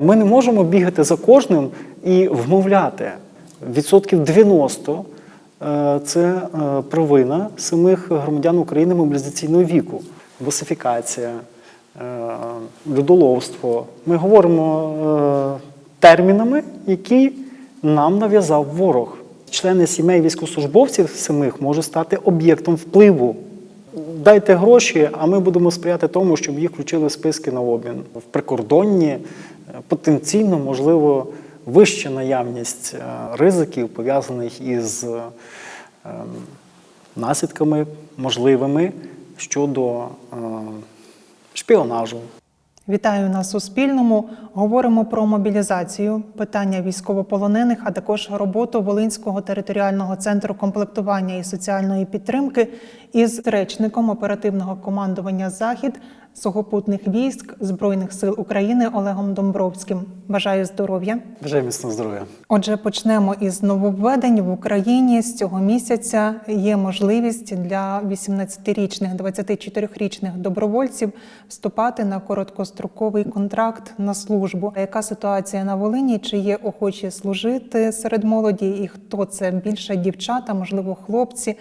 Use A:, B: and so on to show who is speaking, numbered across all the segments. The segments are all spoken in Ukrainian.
A: Ми не можемо бігати за кожним і вмовляти. Відсотків 90 е, це е, провина самих громадян України мобілізаційного віку, босифікація, е, людоловство. Ми говоримо термінами, які нам нав'язав ворог. Члени сімей військовослужбовців самих можуть стати об'єктом впливу. Дайте гроші, а ми будемо сприяти тому, щоб їх включили в списки на обмін. В прикордонні потенційно, можливо, вища наявність е, ризиків, пов'язаних із е, ем, наслідками можливими щодо е, шпіонажу.
B: Вітаю на Суспільному. Говоримо про мобілізацію, питання військовополонених, а також роботу Волинського територіального центру комплектування і соціальної підтримки із речником оперативного командування Захід сухопутних військ Збройних сил України Олегом Домбровським. Бажаю здоров'я.
A: Бажаю міцного здоров'я.
B: Отже, почнемо із нововведень в Україні. З цього місяця є можливість для 18-річних, 24-річних добровольців вступати на короткостроковий контракт на службу. Яка ситуація на Волині? Чи є охочі служити серед молоді? І хто це більше дівчата, можливо, хлопці?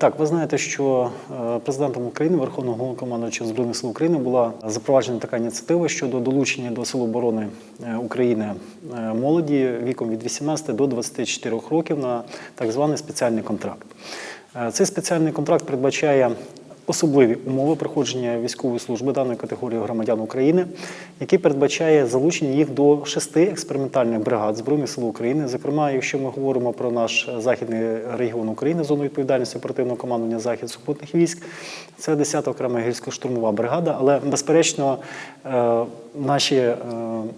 A: Так, ви знаєте, що е, президентом України, Верховного Головнокомандуючого Збройних сил України, була запроваджена така ініціатива щодо долучення до Сил оборони е, України е, молоді віком від 18 до 24 років на так званий спеціальний контракт. Цей спеціальний контракт передбачає особливі умови проходження військової служби даної категорії громадян України, який передбачає залучення їх до шести експериментальних бригад Збройних сил України. Зокрема, якщо ми говоримо про наш західний регіон України, зону відповідальності оперативного командування захід сухопутних військ, це 10-та окрема гірсько-штурмова бригада. Але безперечно, е, наші, е,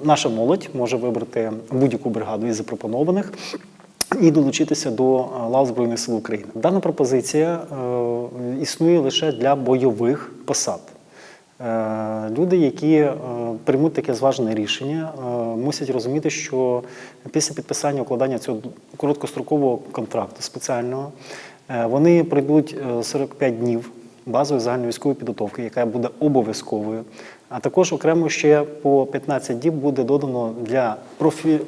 A: наша молодь може вибрати будь-яку бригаду із запропонованих і долучитися до е, лав Збройних сил України. Дана пропозиція е, існує лише для бойових посад. Е, Люди, які приймуть таке зважене рішення, мусять розуміти, що після підписання укладання цього короткострокового контракту спеціального вони пройдуть е, 45 днів базової загальновійськової підготовки, яка буде обов'язковою. А також окремо ще по 15 діб буде додано для профі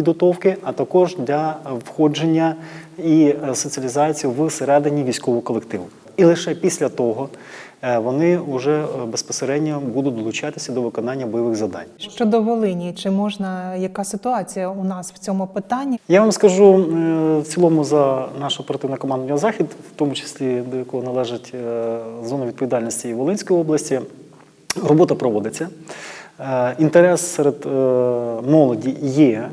A: підготовки, а також для входження і е, соціалізації всередині військового колективу. І лише після того е, вони вже е, безпосередньо будуть долучатися до виконання бойових завдань.
B: Щодо Волині, чи можна яка ситуація у нас в цьому питанні?
A: Я вам скажу в цілому за наше оперативне командування Захід, в тому числі до якого належить зона відповідальності і Волинської області. Робота проводиться. Інтерес серед молоді є.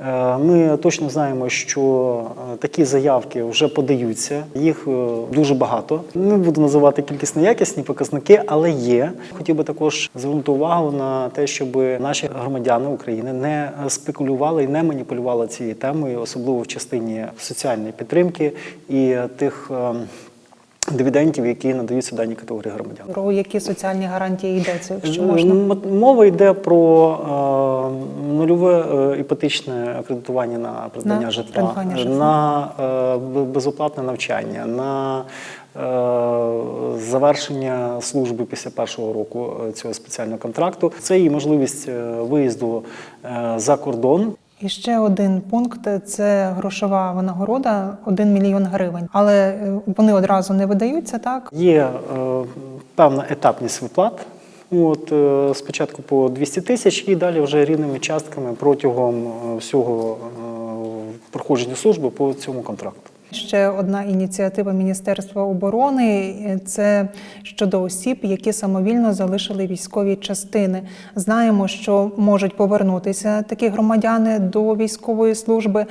A: Е, Ми точно знаємо, що е, такі заявки вже подаються. Їх е, дуже багато. Не буду називати кількісно якісні показники, але є. Хотів би також звернути увагу на те, щоб наші громадяни України не спекулювали і не маніпулювали цією темою, особливо в частині соціальної підтримки і тих. Е, Дивідендів, які надаються даній категорії громадян.
B: Про які соціальні гарантії йдеться, якщо можна?
A: Мова йде про е, нульове е, іпотечне кредитування на придбання
B: На
A: житла,
B: придбання житла.
A: на е, безоплатне навчання, на е, завершення служби після першого року е, цього спеціального контракту. Це і можливість е, виїзду е, за кордон.
B: І ще один пункт це грошова винагорода 1 мільйон гривень. Але е, вони одразу не видаються, так?
A: Є е, певна етапність виплат. От, е, спочатку по 200 тисяч і далі вже рівними частками протягом е, всього е, проходження служби по цьому контракту.
B: Ще одна ініціатива Міністерства оборони це щодо осіб, які самовільно залишили військові частини. Знаємо, що можуть повернутися такі громадяни до військової служби.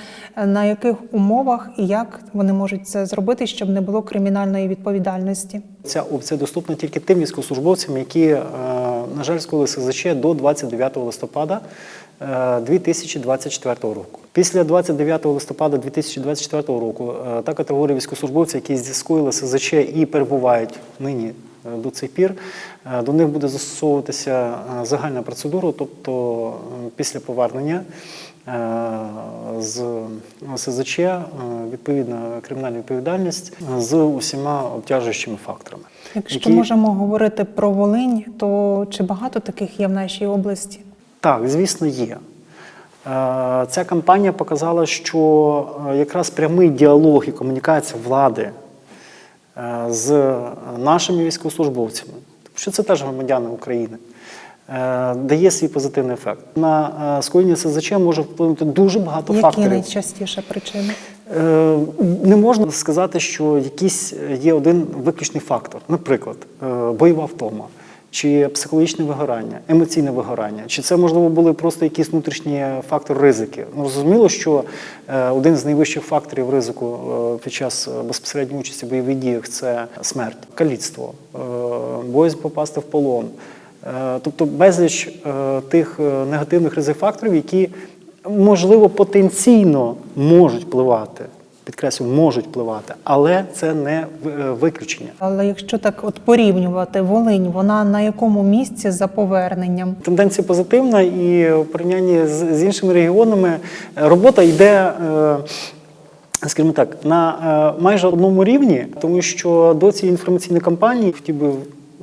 B: На яких умовах і як вони можуть це зробити, щоб не було кримінальної відповідальності?
A: Ця опція доступна тільки тим військовослужбовцям, які, е, на жаль, скоїли СЗЧ до 29 листопада 2024 року. Після 29 листопада 2024 року е, та категорія військовослужбовців, які скоїли СЗЧ і перебувають нині е, до цих пір, е, до них буде застосовуватися е, загальна процедура, тобто е, після повернення е, з СЗЧ е, відповідна кримінальна відповідальність е, з усіма обтяжуючими факторами.
B: Якщо
A: які-
B: можемо говорити про Волинь, то чи багато таких є в нашій області?
A: Так, звісно, є. Е, Ця кампанія показала, що е, якраз прямий діалог і комунікація влади е, з нашими військовослужбовцями, тому що це теж громадяни України, дає свій позитивний ефект. На скоєння СЗЧ може вплинути дуже багато
B: Які
A: факторів.
B: найчастіше причини?
A: Не можна сказати, що якийсь є один виключний фактор. Наприклад, бойова втома, чи психологічне вигорання, емоційне вигорання, чи це можливо були просто якісь внутрішні фактори ризики. Ну зрозуміло, що е, один з найвищих факторів ризику е, під час е, безпосередньої участі в бойових діях це смерть, каліцтво, боязнь попасти в полон. Тобто безліч тих негативних ризик факторів, які можливо, потенційно можуть впливати. Підкреслюю, можуть впливати, але це не е, виключення.
B: Але якщо так от порівнювати Волинь, вона на якому місці за поверненням?
A: Тенденція позитивна, і в порівнянні з, з іншими регіонами е, робота йде. е, Скажімо так, на майже одному рівні, тому що до цієї інформаційної кампанії хотів би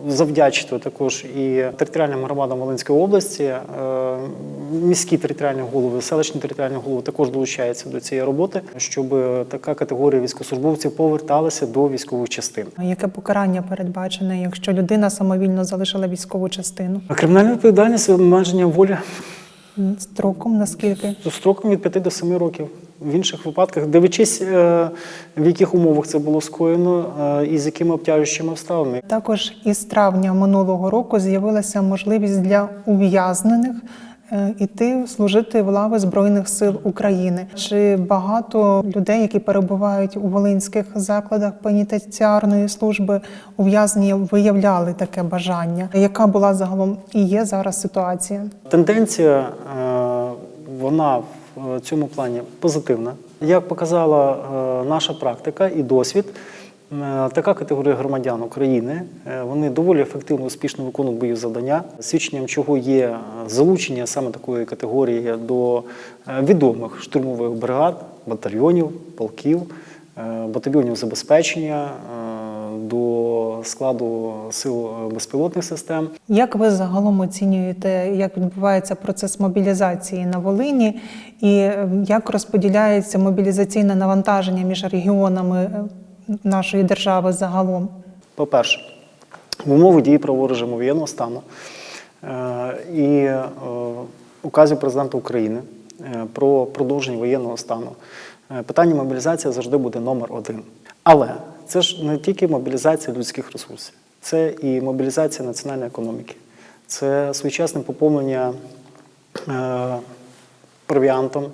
A: завдячити також і територіальним громадам Волинської області. Е, Міські територіальні голови, селищні територіальні голови також долучаються до цієї роботи, щоб така категорія військовослужбовців поверталася до військових частин.
B: Яке покарання передбачене, якщо людина самовільно залишила військову частину?
A: Кримінальна відповідальність обмеження волі
B: Строком наскільки?
A: строком від 5 до 7 років. В інших випадках, дивлячись, е, в яких умовах це було скоєно е, і з якими обтяжуючими обставинами.
B: Також із травня минулого року з'явилася можливість для ув'язнених е, іти служити в лави Збройних сил України. Чи багато людей, які перебувають у волинських закладах пенітенціарної служби, ув'язнення виявляли таке бажання? Яка була загалом і є зараз ситуація?
A: Тенденція вона в цьому плані позитивна. Як показала е, наша практика і досвід, е, така категорія громадян України е, вони доволі ефективно успішно виконують бойові завдання, свідченням чого є е, залучення саме такої категорії до е, відомих штурмових бригад, батальйонів, полків, е, батальйонів забезпечення. До складу сил е, безпілотних систем
B: Як ви загалом оцінюєте, як відбувається процес мобілізації на Волині, і е, як розподіляється мобілізаційне навантаження між регіонами е, нашої держави загалом?
A: По-перше, в умови дії правового режиму воєнного стану і указів президента України про продовження воєнного стану питання мобілізації завжди буде номер один. Але це ж не тільки мобілізація людських ресурсів, це і мобілізація національної економіки, це своєчасне поповнення е, провіантом,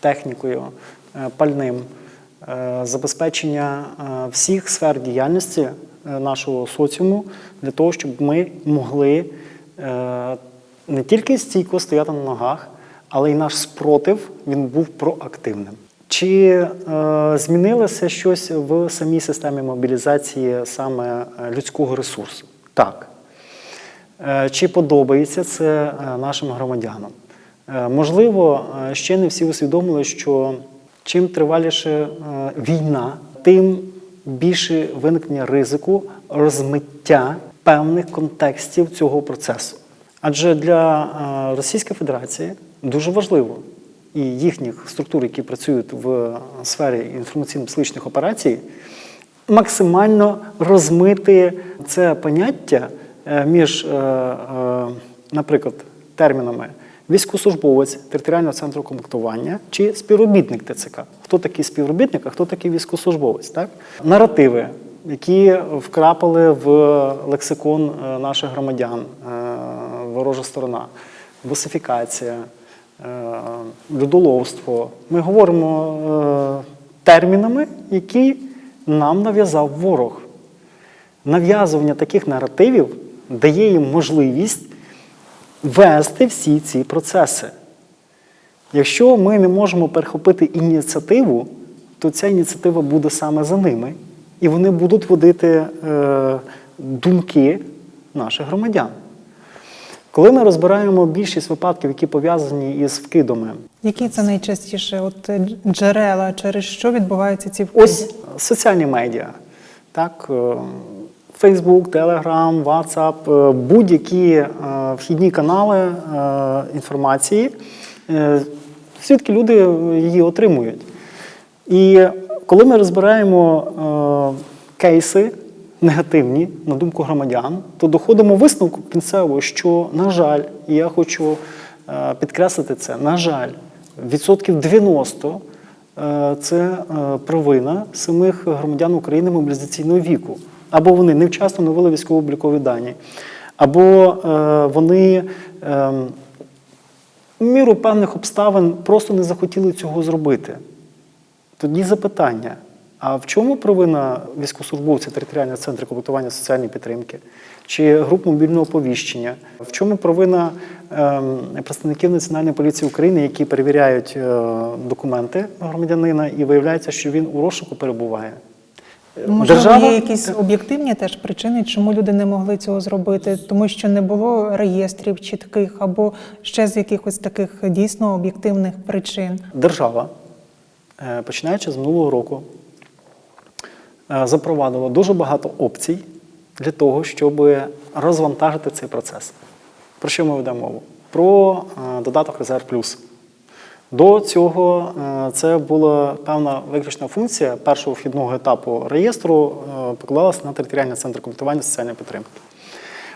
A: технікою, е, пальним, е, забезпечення е, всіх сфер діяльності е, нашого соціуму для того, щоб ми могли е, не тільки стійко стояти на ногах, але й наш спротив він був проактивним. Чи е, змінилося щось в самій системі мобілізації саме е, людського ресурсу? Так. Е, Чи подобається це е, нашим громадянам? Е, Можливо, е, ще не всі усвідомили, що чим триваліше е, війна, тим більше виникнення ризику розмиття певних контекстів цього процесу. Адже для е, Російської Федерації дуже важливо і їхніх структур, які працюють в сфері інформаційно-психологічних операцій, максимально розмити це поняття е, між, е, е, наприклад, термінами військовослужбовець територіального центру комплектування чи співробітник ТЦК. Хто такий співробітник, а хто такий військовослужбовець? Так? Наративи, які вкрапали в лексикон наших громадян, ворожа сторона, босифікація, людоловство. Ми говоримо е, термінами, які нам нав'язав ворог. Нав'язування таких наративів дає їм можливість вести всі ці процеси. Якщо ми не можемо перехопити ініціативу, то ця ініціатива буде саме за ними, і вони будуть водити е, думки наших громадян. Коли ми розбираємо більшість випадків, які пов'язані із вкидами,
B: Які це найчастіше от е, джерела, через що відбуваються ці вкиди?
A: Ось соціальні медіа. Так, е, Facebook, Telegram, WhatsApp, е, будь-які вхідні канали інформації, звідки люди її отримують. І коли ми розбираємо кейси негативні, на думку громадян, то доходимо висновку кінцево, що, на жаль, і я хочу е, підкреслити це, на жаль, відсотків 90 е, це е, провина самих громадян України мобілізаційного віку. Або вони невчасно навели військово-облікові дані, або вони. Е, в міру певних обставин просто не захотіли цього зробити. Тоді запитання: а в чому провина військовослужбовця територіального центру комплектування соціальної підтримки чи груп мобільного оповіщення? В чому провина ем, представників Національної поліції України, які перевіряють е, документи громадянина, і виявляється, що він у розшуку перебуває?
B: Можливо, є якісь об'єктивні теж причини, чому люди не могли цього зробити, тому що не було реєстрів чітких або ще з якихось таких дійсно об'єктивних причин.
A: Держава, е, починаючи з минулого року, е, запровадила дуже багато опцій для того, щоб розвантажити цей процес. Про що ми ведемо мову? Про е, додаток Резерв Плюс. До цього е, це була певна виключна функція першого вхідного етапу реєстру, покладалася на територіальний центр комплектування соціальної підтримки.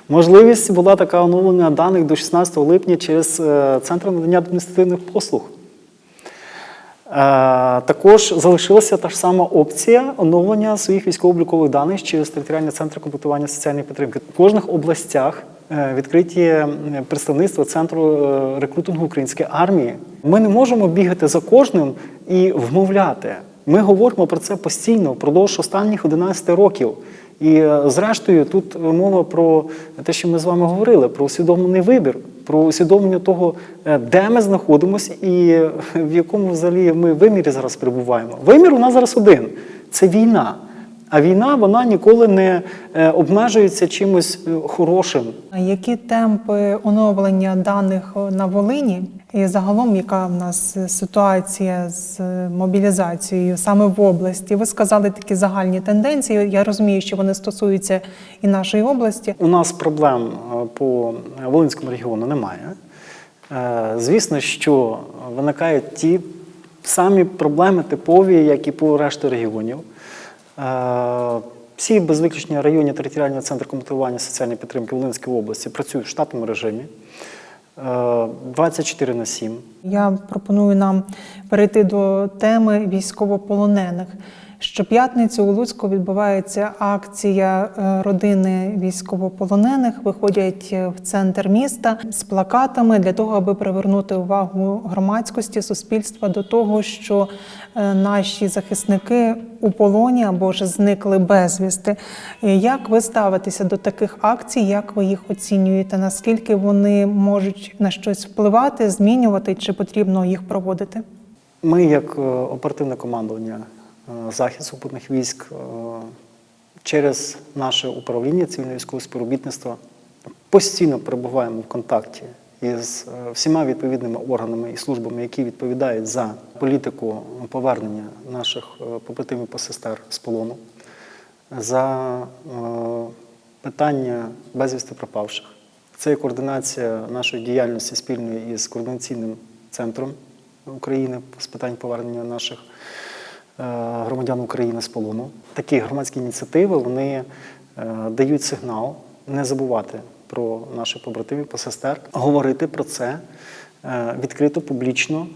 A: Можливість була така оновлення даних до 16 липня через Центр надання адміністративних послуг. Е, Також залишилася та ж сама опція оновлення своїх військово-облікових даних через територіальний центр комплектування соціальної підтримки. В кожних областях е, відкриті е, представництва центру рекрутингу української армії. Ми не можемо бігати за кожним і вмовляти. Ми говоримо про це постійно впродовж останніх 11 років. І е, зрештою, тут мова про те, що ми з вами говорили, про усвідомлений вибір, про усвідомлення того, е, де ми знаходимося і е, в якому взагалі ми вимірі зараз перебуваємо. Вимір у нас зараз один це війна. А війна вона ніколи не е, обмежується чимось е, хорошим.
B: Які темпи оновлення даних на Волині і загалом, яка в нас ситуація з мобілізацією саме в області? Ви сказали такі загальні тенденції. Я розумію, що вони стосуються і нашої області.
A: У нас проблем е, по Волинському регіону немає. Е, Звісно, що виникають ті самі проблеми типові, як і по решті регіонів. Е, Всі без виключення районні територіальні центри комплектування соціальної підтримки Волинської області працюють в штатному режимі е, 24 на 7.
B: Я пропоную нам перейти до теми військовополонених. Щоп'ятницю у Луцьку відбувається акція е, родини військовополонених. Виходять е, в центр міста з плакатами для того, аби привернути увагу громадськості суспільства до того, що е, наші захисники у полоні або ж зникли безвісти. Як ви ставитеся до таких акцій? Як ви їх оцінюєте? Наскільки вони можуть на щось впливати, змінювати, чи потрібно їх проводити?
A: Ми, як оперативне командування захід супутних військ, е, через наше управління цивільного військового співробітництва постійно перебуваємо в контакті із е, всіма відповідними органами і службами, які відповідають за політику повернення наших е, побратимів посестер з полону, за е, питання безвісти пропавших. Це є координація нашої діяльності спільної із координаційним центром України з питань повернення наших е, громадян України з полону. Такі громадські ініціативи вони е, дають сигнал не забувати про наших побратимів, посестер, говорити про це е, відкрито, публічно,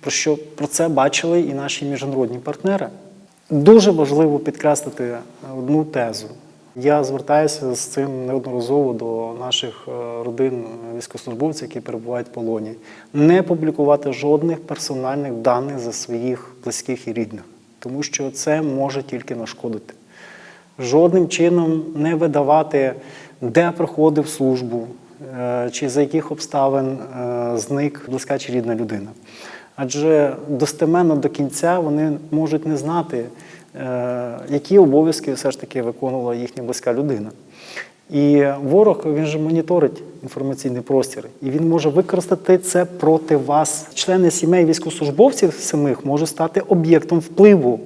A: про що про це бачили і наші міжнародні партнери. Дуже важливо підкреслити одну тезу. Я звертаюся з цим неодноразово до наших е, родин військовослужбовців, які перебувають в полоні. Не публікувати жодних персональних даних за своїх близьких і рідних, тому що це може тільки нашкодити. Жодним чином не видавати, де проходив службу, е, чи за яких обставин е, зник близька чи рідна людина. Адже достеменно до кінця вони можуть не знати, е, які обов'язки все ж таки виконувала їхня близька людина. І ворог він же моніторить інформаційний простір, і він може використати це проти вас. Члени сімей військовослужбовців самих можуть стати об'єктом впливу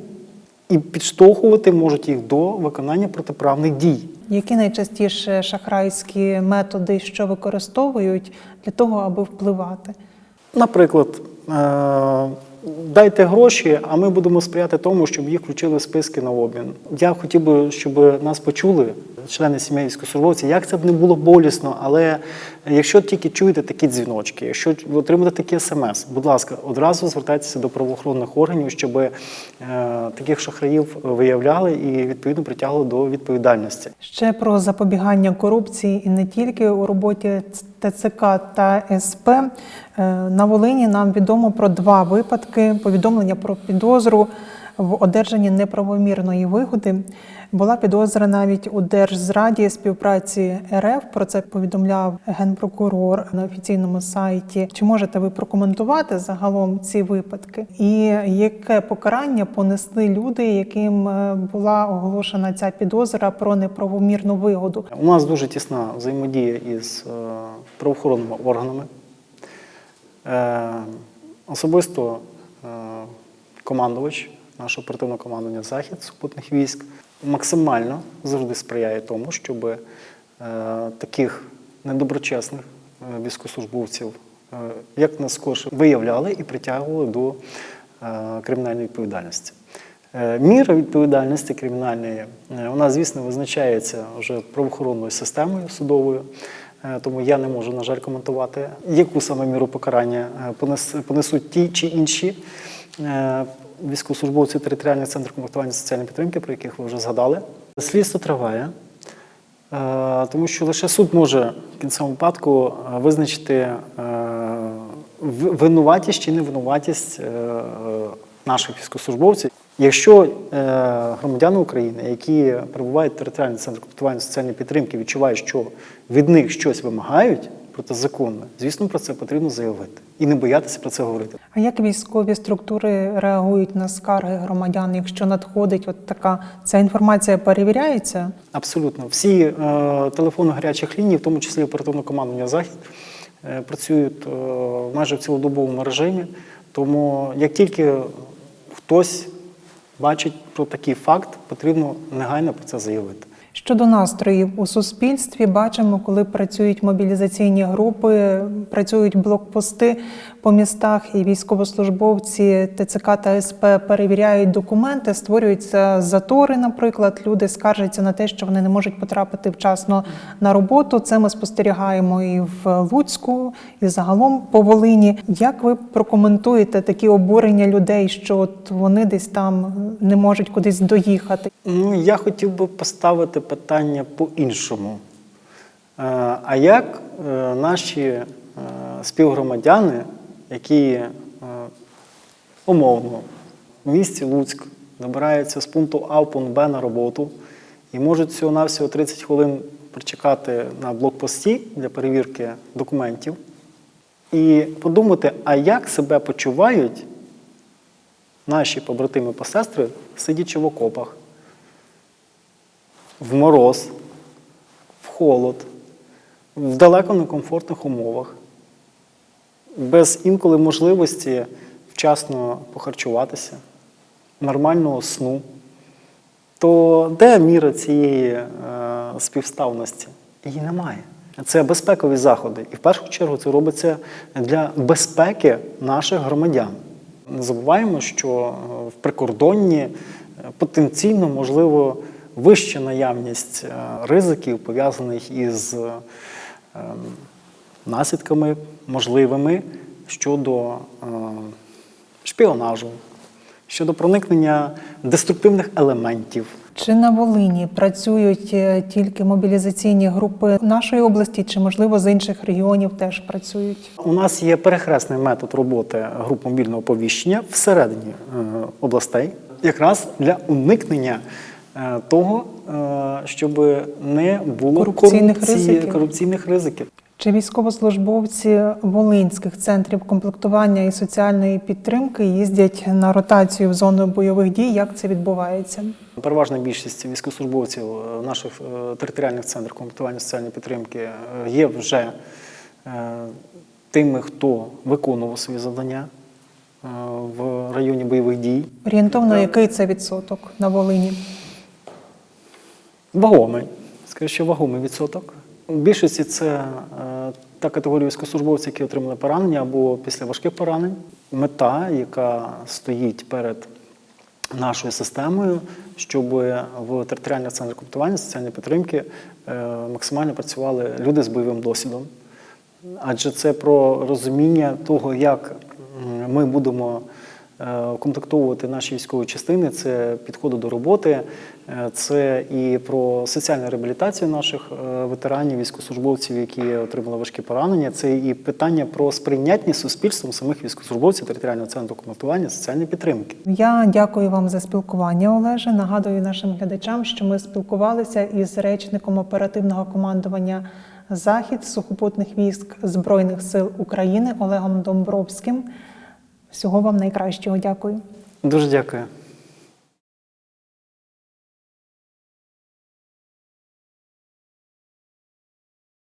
A: і підштовхувати можуть їх до виконання протиправних дій.
B: Які найчастіше шахрайські методи, що використовують для того, аби впливати?
A: Наприклад, е, дайте гроші, а ми будемо сприяти тому, щоб їх включили в списки на обмін. Я хотів би, щоб нас почули, члени сімей військовослужбовців, як це б не було болісно, але якщо тільки чуєте такі дзвіночки, якщо ви отримаєте такі смс, будь ласка, одразу звертайтеся до правоохоронних органів, щоб е, таких шахраїв виявляли і відповідно притягли до відповідальності.
B: Ще про запобігання корупції і не тільки у роботі ТЦК та СП. Е, На Волині нам відомо про два випадки повідомлення про підозру в одержанні неправомірної вигоди. Була підозра навіть у держзраді співпраці РФ. Про це повідомляв генпрокурор на офіційному сайті. Чи можете ви прокоментувати загалом ці випадки? І яке покарання понесли люди, яким е, була оголошена ця підозра про неправомірну вигоду?
A: У нас дуже тісна взаємодія із е, правоохоронними органами. Е, особисто командувач нашого оперативного командування Захід сухопутних військ максимально завжди сприяє тому, щоб е, таких недоброчесних е, військовослужбовців е, як найскорше виявляли і притягували до кримінальної відповідальності. Міра відповідальності кримінальної вона, звісно, визначається вже правоохоронною системою судовою, тому я не можу, на жаль, коментувати, яку саме міру покарання понес- понесуть ті чи інші е, військовослужбовці територіального центру комплектування соціальної підтримки, про яких ви вже згадали. Слідство триває. Е, Тому що лише суд може в кінцевому випадку е, визначити винуватість чи невинуватість наших військовослужбовців. Якщо громадяни України, які перебувають в територіальному центрі комплектування соціальної підтримки, відчувають, що від них щось вимагають протизаконне, звісно, про це потрібно заявити і не боятися про це говорити.
B: А як військові структури реагують на скарги громадян, якщо надходить от така ця інформація перевіряється?
A: Абсолютно. Всі е, телефони гарячих ліній, в тому числі оперативне командування Захід, е, працюють е, майже в цілодобовому режимі. Тому як тільки хтось бачить про такий факт, потрібно негайно про це заявити.
B: Щодо настроїв у суспільстві, бачимо, коли працюють мобілізаційні групи, працюють блокпости по містах, і військовослужбовці ТЦК та СП перевіряють документи, створюються затори. Наприклад, люди скаржаться на те, що вони не можуть потрапити вчасно на роботу. Це ми спостерігаємо і в Луцьку, і загалом по Волині. Як ви прокоментуєте такі обурення людей, що от вони десь там не можуть кудись доїхати?
A: Ну, я хотів би поставити питання по-іншому. Е, А як е, наші е, співгромадяни, які умовно в місті Луцьк добираються з пункту А в пункт Б на роботу і можуть всього-навсього 30 хвилин прочекати на блокпості для перевірки документів, і подумати, а як себе почувають наші побратими посестри, сидячи в окопах, в мороз, в холод, в далеко некомфортних умовах, без інколи можливості вчасно похарчуватися, нормального сну, то де міра цієї е, співставності? Її немає. Це безпекові заходи. І в першу чергу це робиться для безпеки наших громадян. Не забуваємо, що е, в прикордонні е, потенційно можливо вища наявність е, ризиків, пов'язаних із е, ем, наслідками можливими щодо е, шпіонажу, щодо проникнення деструктивних елементів.
B: Чи на Волині працюють тільки мобілізаційні групи нашої області, чи можливо з інших регіонів теж працюють?
A: У нас є перехресний метод роботи груп мобільного оповіщення всередині областей, якраз для уникнення того, е, щоб не було
B: Корупційних
A: корупції-
B: ризиків.
A: корупційних ризиків.
B: Чи військовослужбовці волинських центрів комплектування і соціальної підтримки їздять на ротацію в зону бойових дій? Як це відбувається?
A: Переважна більшість військовослужбовців е, наших е, територіальних центрів комплектування соціальної підтримки е, є вже е, тими, хто виконував свої завдання е, в районі бойових дій.
B: Орієнтовно, який це відсоток на Волині?
A: Вагомий, Скажу, що вагомий відсоток. У більшості це е, та категорія військовослужбовців, які отримали поранення або після важких поранень. Мета, яка стоїть перед нашою системою, щоб в територіальних центрах комплектування соціальної підтримки е, максимально працювали люди з бойовим досвідом. Адже це про розуміння того, як ми будемо комплектовувати наші військові частини, це підходи до роботи, е, це і про соціальну реабілітацію наших е, ветеранів, військовослужбовців, які отримали важкі поранення. Це і питання про сприйнятність суспільством самих військовослужбовців територіального центру комплектування соціальної підтримки.
B: Я дякую вам за спілкування, Олеже. Нагадую нашим глядачам, що ми спілкувалися із речником оперативного командування Захід сухопутних військ Збройних сил України Олегом Домбровським. Всього вам найкращого. Дякую.
A: Дуже дякую.